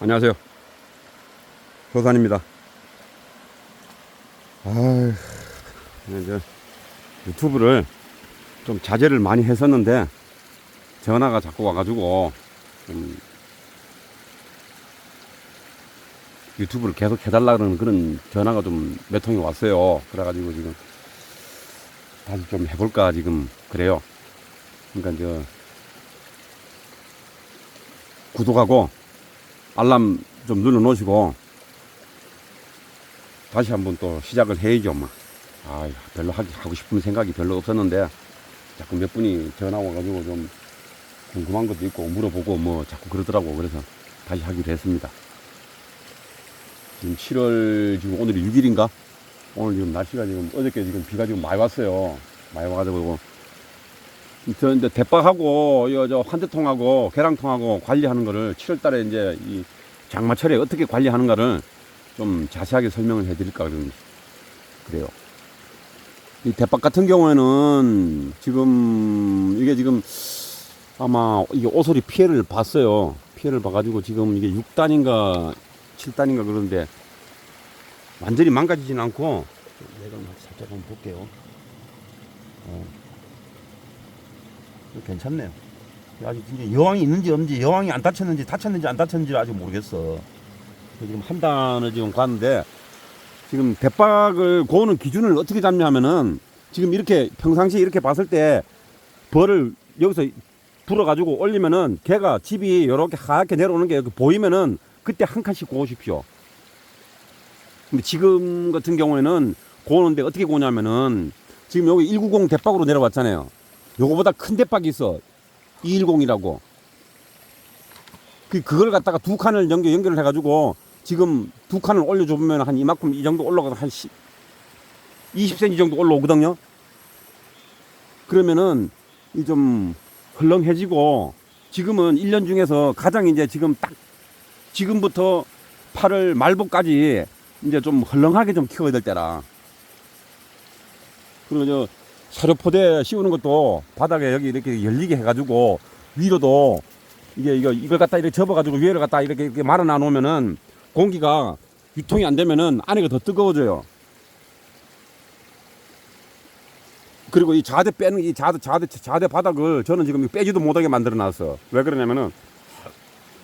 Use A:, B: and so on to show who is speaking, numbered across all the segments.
A: 안녕하세요. 조산입니다. 아휴, 이제 유튜브를 좀 자제를 많이 했었는데 전화가 자꾸 와가지고 좀 유튜브를 계속 해달라는 그런 전화가 좀 몇 통이 왔어요. 그래가지고 지금 다시 좀 해볼까 지금 그래요. 그러니까 저 구독하고 알람 좀 눌러 놓으시고 다시 한번 또 시작을 해야죠, 엄마. 아, 별로 하기, 하고 싶은 생각이 별로 없었는데 자꾸 몇 분이 전화 와가지고 좀 궁금한 것도 있고 물어보고 뭐 자꾸 그러더라고. 그래서 다시 하기로 했습니다. 지금 7월 지금 오늘이 6일인가? 오늘 지금 날씨가 지금 어저께 지금 비가 지금 많이 왔어요. 많이 와가지고 저 이제 대박하고 이거 저 환대통하고 계량통하고 관리하는 거를 7월 달에 이제 이 장마철에 어떻게 관리하는가를 좀 자세하게 설명을 해 드릴까 그래요. 이 대박 같은 경우에는 지금 이게 지금 아마 이게 오소리 피해를 봤어요. 피해를 봐가지고 지금 이게 6단인가 7단인가 그런데 완전히 망가지진 않고 내가 막 살짝 한번 볼게요. 어. 괜찮네요. 아직 이제 여왕이 있는지 없는지 여왕이 안 다쳤는지 다쳤는지 안 다쳤는지 아직 모르겠어. 지금 한 단을 지금 갔는데 지금 대박을 고는 기준을 어떻게 잡냐면은 지금 이렇게 평상시에 이렇게 봤을 때 벌을 여기서 불어가지고 올리면은 개가 집이 이렇게 하얗게 내려오는 게 보이면은 그때 한 칸씩 고십시오. 근데 지금 같은 경우에는 고는데 어떻게 고냐면은 지금 여기 190 대박으로 내려왔잖아요. 요거보다 큰 대박이 있어. 210이라고. 그, 그걸 갖다가 두 칸을 연결, 연결을 해가지고 지금 두 칸을 올려주면 한 이만큼 이 정도 올라가서 한 10, 20cm 정도 올라오거든요. 그러면은 이 좀 헐렁해지고 지금은 1년 중에서 가장 이제 지금 딱 지금부터 8월 말복까지 이제 좀 헐렁하게 좀 키워야 될 때라. 그리고 저 사료포대 씌우는 것도 바닥에 여기 이렇게 열리게 해가지고 위로도 이게 이거 이걸 갖다 이렇게 접어가지고 위에를 갖다 이렇게 이렇게 말아 놔 놓으면은 공기가 유통이 안 되면은 안에가 더 뜨거워져요. 그리고 이 자대 빼는 이 자대 자대 자대 바닥을 저는 지금 빼지도 못하게 만들어 놨어. 왜 그러냐면은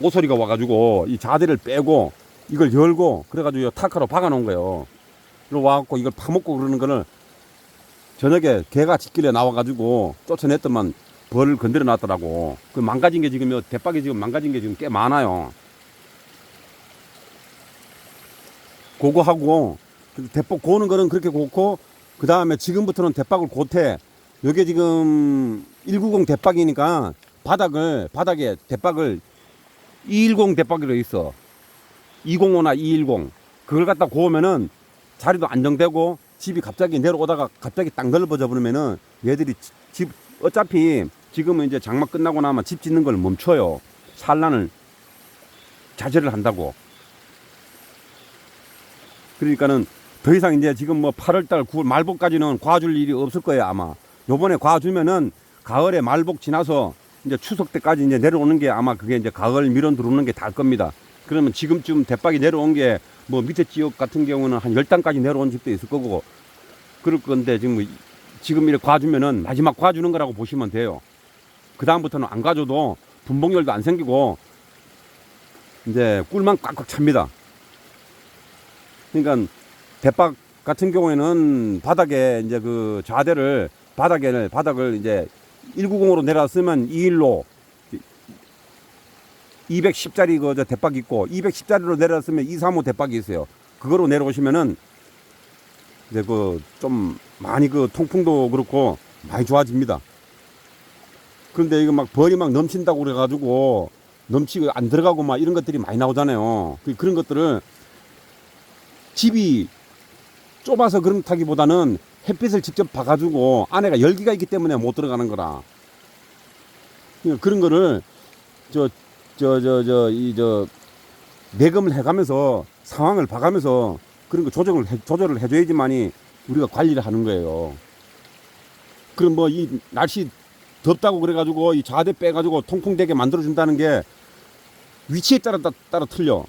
A: 오소리가 와가지고 이 자대를 빼고 이걸 열고 그래가지고 타카로 박아 놓은 거예요. 그리고 와갖고 이걸 파먹고 그러는 거를 저녁에 개가 짖길래 나와가지고 쫓아냈더만 벌을 건드려 놨더라고. 그 망가진 게 지금 요 대박이 지금 망가진 게 지금 꽤 많아요. 그거 하고 그 대박 고는 거는 그렇게 고고 그 다음에 지금부터는 대박을 고태. 요게 지금 190 대박이니까 바닥을 바닥에 대박을 210 대박이로 있어. 205나 210 그걸 갖다 고으면은 자리도 안정되고 집이 갑자기 내려오다가 갑자기 딱 넓어져 버리면은 얘들이 지- 집 어차피 지금은 이제 장마 끝나고 나면 집 짓는 걸 멈춰요. 산란을 자제를 한다고. 그러니까는 더 이상 이제 지금 뭐 8월달 9월 말복까지는 과줄 일이 없을 거예요 아마. 요번에 과주면은 가을에 말복 지나서 이제 추석 때까지 이제 내려오는 게 아마 그게 이제 가을 밀원 들어오는 게달 겁니다. 그러면 지금쯤 대박이 내려온 게 뭐 밑에 지역 같은 경우는 한 10단까지 내려온 집도 있을 거고 그럴 건데 지금 뭐 지금 이렇게 과주면은 마지막 과주는 거라고 보시면 돼요. 그 다음부터는 안 가줘도 분봉열도 안 생기고 이제 꿀만 꽉꽉 찹니다. 그러니까 대박 같은 경우에는 바닥에 이제 그 좌대를 바닥에 바닥을 이제 190으로 내려쓰면 2일로 210짜리 그저 대박 있고 210짜리로 내려쓰면 235 대박이 있어요. 그거로 내려오시면은 이제 그 좀 많이 그 통풍도 그렇고 많이 좋아집니다. 그런데 이거 막 벌이 막 넘친다고 그래가지고 넘치고 안 들어가고 막 이런 것들이 많이 나오잖아요. 그- 그런 것들을 집이 좁아서 그렇다기보다는 햇빛을 직접 봐가지고 안에가 열기가 있기 때문에 못 들어가는 거라. 그러니까 그런 거를 저 저 저 저 이 저 내금을 해가면서 상황을 봐가면서 그런 거 조정을 해, 조절을 해줘야지만이 우리가 관리를 하는 거예요. 그럼 뭐 이 날씨 덥다고 그래가지고 이 좌대 빼가지고 통풍되게 만들어준다는 게 위치에 따라 따- 따라 틀려.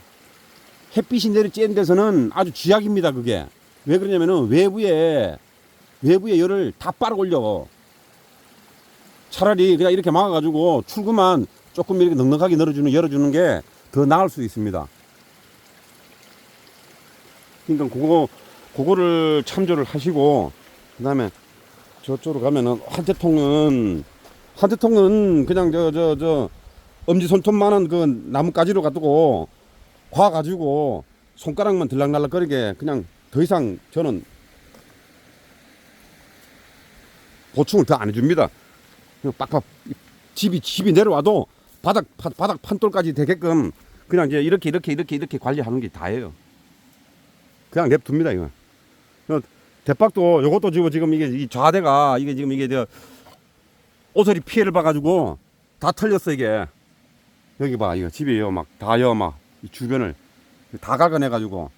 A: 햇빛이 내리 쬐는 데서는 아주 쥐약입니다. 그게 왜 그러냐면은 외부에 외부의 열을 다 빨아 올려. 차라리 그냥 이렇게 막아가지고 출구만 조금 이렇게 넉넉하게 열어주는 열어주는 게 더 나을 수 있습니다. 그러니까 그거 그거를 참조를 하시고 그 다음에 저쪽으로 가면은 한태통은 한태통은 그냥 저 저 저 엄지 손톱만한 그 나뭇가지로 가지고 과 가지고 손가락만 들락날락 거리게 그냥 더 이상 저는 보충을 더 안 해줍니다. 빡빡 집이 집이 내려와도 바닥 바, 바닥 판돌까지 되게끔 그냥 이제 이렇게 이렇게 이렇게 이렇게 관리하는 게 다예요. 그냥 냅둡니다 이거. 어, 대박도 요것도 지금 지금 이게 이 좌대가 이게 지금 이게 저 오소리 피해를 봐가지고 다 털렸어 이게. 여기 봐 이거 집이에요 막 다요 막이 주변을 다 갈아내가지고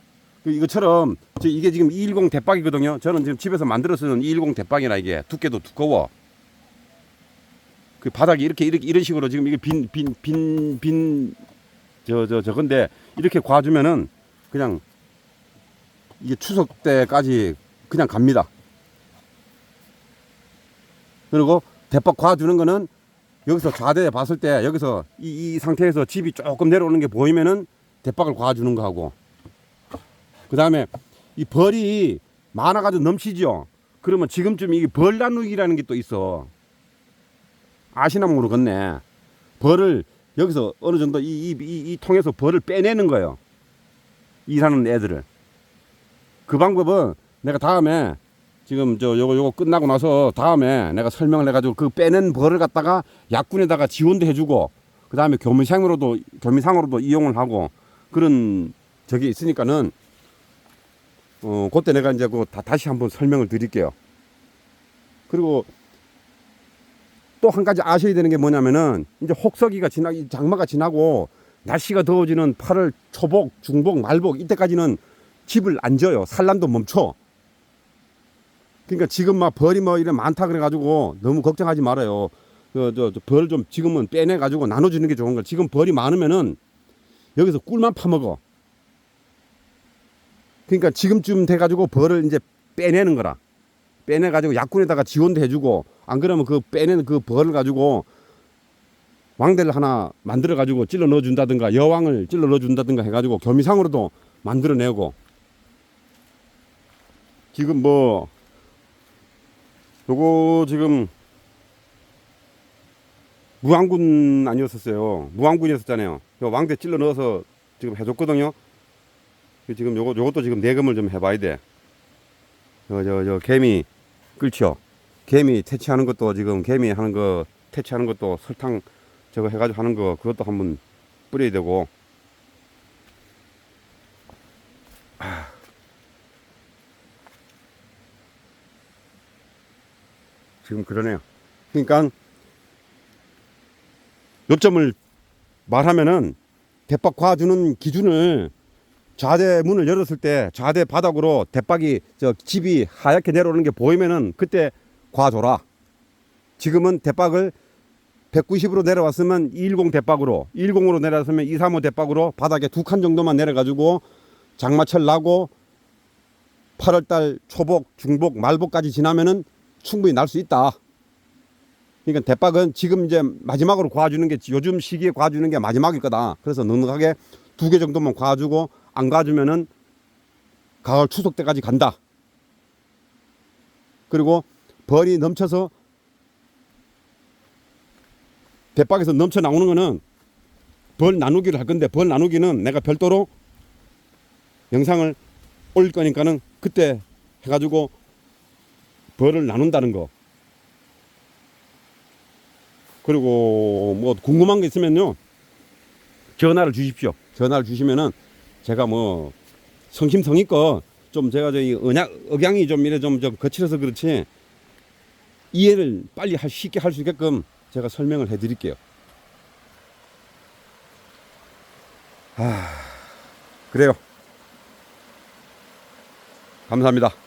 A: 그 이것처럼 저 이게 지금 210 대박이거든요. 저는 지금 집에서 만들어 쓰는 210 대박이라 이게 두께도 두꺼워. 그 바닥이 이렇게 이렇게 이런 식으로 지금 이게 빈 빈 빈 빈 저 저 저건데 이렇게 과주면은 그냥 이게 추석 때까지 그냥 갑니다. 그리고 대박 과주는 거는 여기서 좌대에 봤을 때 여기서 이, 이 상태에서 집이 조금 내려오는 게 보이면은 대박을 과주는 거 하고 그 다음에 이 벌이 많아가지고 넘치죠. 그러면 지금쯤 이게 벌 나누기라는 게 또 있어. 아시나 모르겠네. 벌을 여기서 어느 정도 이, 이, 이, 이 통에서 벌을 빼내는 거예요. 일하는 애들을. 그 방법은 내가 다음에 지금 저 요거 요거 끝나고 나서 다음에 내가 설명을 해가지고 그 빼낸 벌을 갖다가 약군에다가 지원도 해주고 그 다음에 교미상으로도 교미상으로도 이용을 하고 그런 적이 있으니까는 어 그때 내가 이제 그 다, 다시 한번 설명을 드릴게요. 그리고 또 한 가지 아셔야 되는 게 뭐냐면은 이제 혹서기가 지나 이 장마가 지나고 날씨가 더워지는 8월 초복, 중복, 말복 이때까지는 집을 안 져요. 산란도 멈춰. 그러니까 지금 막 벌이 뭐 이래 많다 그래가지고 너무 걱정하지 말아요. 그저벌 좀 지금은 빼내 가지고 나눠주는 게 좋은 거. 지금 벌이 많으면은 여기서 꿀만 파먹어. 그러니까 지금쯤 돼가지고 벌을 이제 빼내는 거라. 빼내 가지고 약군에다가 지원도 해주고 안 그러면 그 빼내는 그 벌을 가지고 왕대를 하나 만들어 가지고 찔러 넣어 준다든가 여왕을 찔러 넣어 준다든가 해가지고 교미상으로도 만들어내고 지금 뭐 요거 지금 무왕군 아니었었어요. 무왕군이었었잖아요. 요 왕대 찔러 넣어서 지금 해줬거든요. 그 지금 요거 요것도 지금 내금을 좀 해봐야 돼. 저저저 개미 끌죠. 개미 퇴치하는 것도 지금 개미 하는 거 퇴치하는 것도 설탕 저거 해가지고 하는 거 그것도 한번 뿌려야 되고. 아. 지금 그러네요. 그러니까 요점을 말하면은 대박 과주는 기준을 좌대 문을 열었을 때 좌대 바닥으로 대박이 저 집이 하얗게 내려오는 게 보이면은 그때 과줘라. 지금은 대박을 190으로 내려왔으면 210 대박으로 210으로 내려왔으면 235 대박으로 바닥에 두 칸 정도만 내려가지고 장마철 나고 8월달 초복, 중복, 말복까지 지나면은 충분히 날 수 있다. 그러니까 대박은 지금 이제 마지막으로 과주는 게 요즘 시기에 과주는 게 마지막일 거다. 그래서 넉넉하게 두 개 정도만 과주고 안 과주면은 가을 추석 때까지 간다. 그리고 벌이 넘쳐서 대박에서 넘쳐 나오는 거는 벌 나누기를 할 건데 벌 나누기는 내가 별도로 영상을 올릴 거니까는 그때 해가지고 벌을 나눈다는 거. 그리고 뭐 궁금한 게 있으면요. 전화를 주십시오. 전화를 주시면은 제가 뭐 성심성의껏 좀 제가 저기 언약 억양이 좀 이래 좀, 좀 거칠어서 그렇지 이해를 빨리 할, 쉽게 할 수 있게끔 제가 설명을 해 드릴게요. 아, 그래요. 감사합니다.